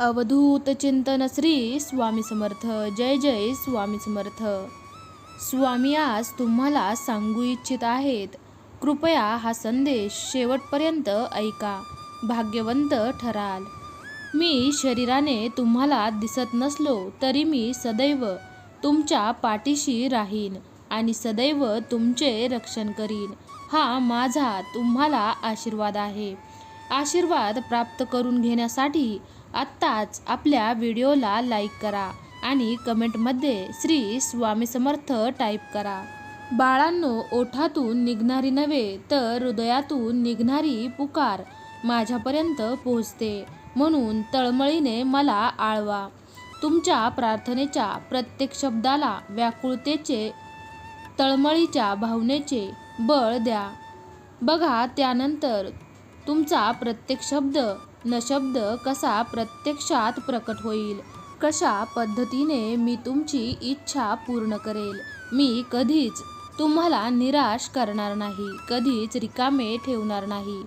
अवधूत चिंतन श्री स्वामी समर्थ. जय जय स्वामी समर्थ. स्वामी आज तुम्हाला सांगू इच्छित आहेत. कृपया हा संदेश शेवटपर्यंत ऐका. भाग्यवंत ठराल. मी शरीराने तुम्हाला दिसत नसलो तरी मी सदैव तुमच्या पाठीशी राहीन आणि सदैव तुमचे रक्षण करीन. हा माझा तुम्हाला आशीर्वाद आहे. आशीर्वाद प्राप्त करून घेण्यासाठी आत्ताच आपल्या व्हिडिओला लाईक करा आणि कमेंटमध्ये श्री स्वामी समर्थ टाईप करा. बाळांनो ओठातून निघणारी नव्हे तर हृदयातून निघणारी पुकार माझ्यापर्यंत पोहोचते. म्हणून तळमळीने मला आळवा. तुमच्या प्रार्थनेच्या प्रत्येक शब्दाला व्याकुळतेचे तळमळीच्या भावनेचे बळ द्या. बघा त्यानंतर तुमचा प्रत्येक शब्द न शब्द कसा प्रत्यक्षात प्रकट होईल? कशा पद्धतीने मी तुमची इच्छा पूर्ण करेल? मी कधीच तुम्हाला निराश करणार नाही कधीच रिकामे ठेवणार नाही.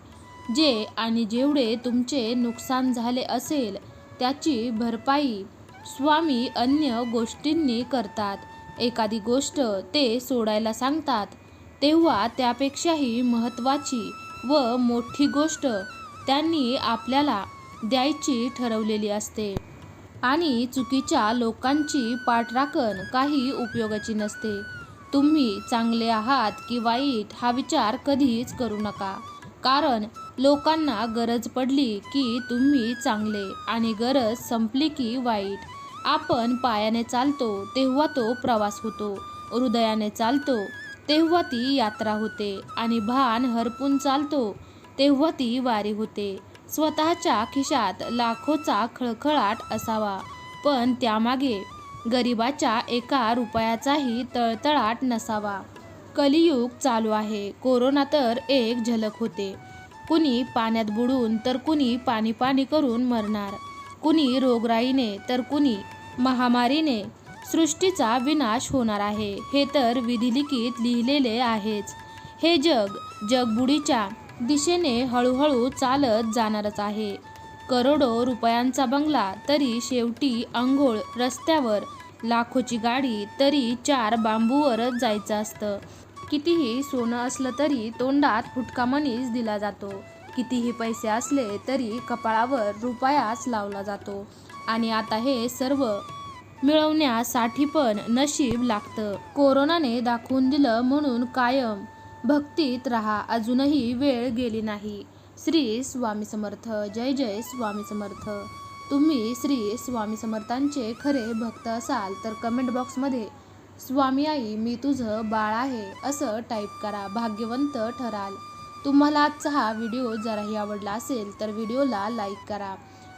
जे आणि जेवढे तुमचे नुकसान झाले असेल त्याची भरपाई स्वामी अन्य गोष्टींनी करतात. एखादी गोष्ट ते सोडायला सांगतात तेव्हा त्यापेक्षाही महत्त्वाची व मोठी गोष्ट त्यांनी आपल्याला द्यायची ठरवलेली असते. आणि चुकीच्या लोकांची पाठराखण काही उपयोगाची नसते. तुम्ही चांगले आहात की वाईट हा विचार कधीच करू नका. कारण लोकांना गरज पडली की तुम्ही चांगले आणि गरज संपली की वाईट. आपण पायाने चालतो तेव्हा तो प्रवास होतो. हृदयाने चालतो तेव्हा ती यात्रा होते. आणि भान हरपून चालतो तेव्हा ती वारी होते. स्वतःच्या खिशात लाखोचा खळखळाट असावा. पण त्यामागे गरिबाच्या एका रुपयाचाही तळतळाट नसावा. कलियुग चालू आहे. कोरोना तर एक झलक होते. कुणी पाण्यात बुडून तर कुणी पाणी पाणी करून मरणार. कुणी रोगराईने तर कुणी महामारीने. सृष्टीचा विनाश होणार आहे. हे तर विधिलिखित लिहिलेले आहेच. हे जग जगबुडीच्या दिशेने हळूहळू चालत जाणारच आहे. करोडो रुपयांचा बंगला तरी शेवटी आंघोळ रस्त्यावर लाखोची गाडी तरी चार बांबूवरच जायचं असतं. कितीही सोनं असलं तरी तोंडात फुटका मनीस दिला जातो. कितीही पैसे असले तरी कपाळावर रुपयाच लावला जातो. आणि आता हे सर्व मिळवण्यासाठी पण नशीब लागतं. कोरोनाने दाखवून दिलं म्हणून कायम भक्तीत रहा अजूनही वेळ गेली नाही. श्री स्वामी समर्थ जय जय स्वामी समर्थ. तुम्ही श्री स्वामी समर्थांचे खरे भक्त असाल तर कमेंट बॉक्समध्ये स्वामी आई मी तुझं बाळ आहे असं टाईप करा भाग्यवंत ठराल. तुम्हाला आजचा हा व्हिडिओ जराही आवडला असेल तर व्हिडिओला लाईक करा.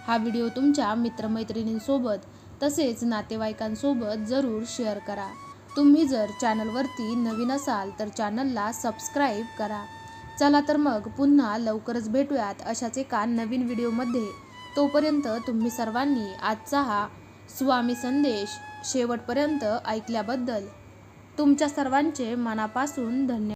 हा व्हिडिओ तुमच्या मित्रमैत्रिणींसोबत तसेच नातेवाईकांसोबत जरूर शेअर करा. तुम्ही जर चॅनलवरती नवीन असाल तर चॅनलला सबस्क्राईब करा. चला तर मग पुन्हा लवकरच भेटूयात अशाच एका नवीन व्हिडिओमध्ये. तोपर्यंत तुम्ही सर्वांनी आजचा हा स्वामी संदेश शेवटपर्यंत ऐकल्याबद्दल तुमच्या सर्वांचे मनापासून धन्यवाद